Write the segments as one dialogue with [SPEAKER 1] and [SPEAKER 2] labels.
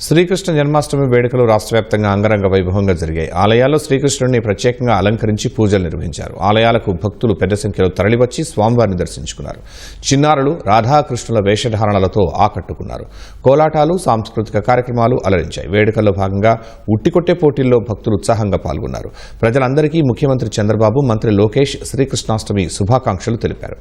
[SPEAKER 1] శ్రీకృష్ణ జన్మాష్టమి వేడుకలు రాష్ట్ర వ్యాప్తంగా అంగరంగ వైభవంగా జరిగాయి. ఆలయాల్లో శ్రీకృష్ణుడిని ప్రత్యేకంగా అలంకరించి పూజలు నిర్వహించారు. ఆలయాలకు భక్తులు పెద్ద సంఖ్యలో తరలివచ్చి స్వామివారిని దర్శించుకున్నారు. చిన్నారులు రాధాకృష్ణుల వేషధారణలతో ఆకట్టుకున్నారు. కోలాటాలు సాంస్కృతిక కార్యక్రమాలు అలరించాయి. వేడుకల్లో భాగంగా ఉట్టికొట్టే పోటీల్లో భక్తులు ఉత్సాహంగా పాల్గొన్నారు. ప్రజలందరికీ ముఖ్యమంత్రి చంద్రబాబు మంత్రి లోకేష్ శ్రీకృష్ణాష్టమి శుభాకాంక్షలు తెలిపారు.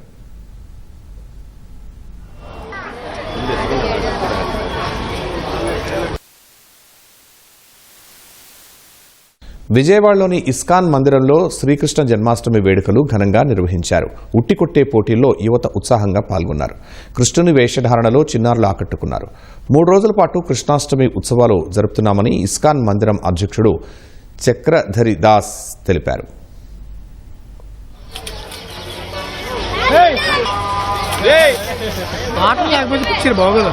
[SPEAKER 1] విజయవాడలోని ఇస్కాన్ మందిరంలో శ్రీకృష్ణ జన్మాష్టమి వేడుకలు ఘనంగా నిర్వహించారు. ఉట్టికొట్టే పోటీల్లో యువత ఉత్సాహంగా పాల్గొన్నారు. కృష్ణుని వేషధారణలో చిన్నారులు ఆకట్టుకున్నారు. మూడు రోజుల పాటు కృష్ణాష్టమి ఉత్సవాలు జరుపుతున్నామని ఇస్కాన్ మందిరం అధ్యక్షుడు చక్రధరి దాస్ తెలిపారు.
[SPEAKER 2] బాగోదు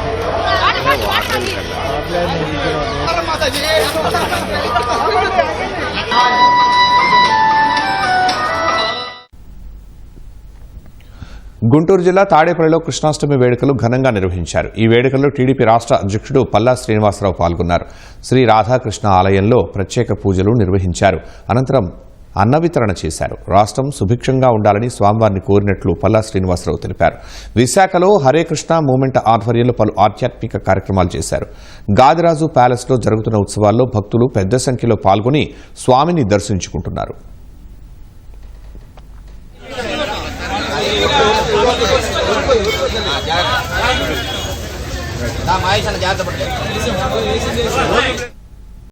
[SPEAKER 1] గుంటూరు జిల్లా తాడేపల్లిలో కృష్ణాష్టమి వేడుకలు ఘనంగా నిర్వహించారు. ఈ వేడుకల్లో టీడీపీ రాష్ట్ర అధ్యక్షుడు పల్లా శ్రీనివాసరావు పాల్గొన్నారు. శ్రీ రాధాకృష్ణ ఆలయంలో ప్రత్యేక పూజలు నిర్వహించారు. అనంతరం అన్న వితరణ చేశారు. రాష్ట్రం సుభిక్షంగా ఉండాలని స్వామివారిని కోరినట్లు పల్లా శ్రీనివాసరావు తెలిపారు. విశాఖలో హరే కృష్ణ మూమెంట్ ఆధ్వర్యంలో పలు ఆధ్యాత్మిక కార్యక్రమాలు చేశారు. గాదిరాజు ప్యాలెస్లో జరుగుతున్న ఉత్సవాల్లో భక్తులు పెద్ద సంఖ్యలో పాల్గొని స్వామిని దర్శించుకుంటున్నారు.
[SPEAKER 3] మహేష్ అన్న జాగ్రత్త పడుతుంది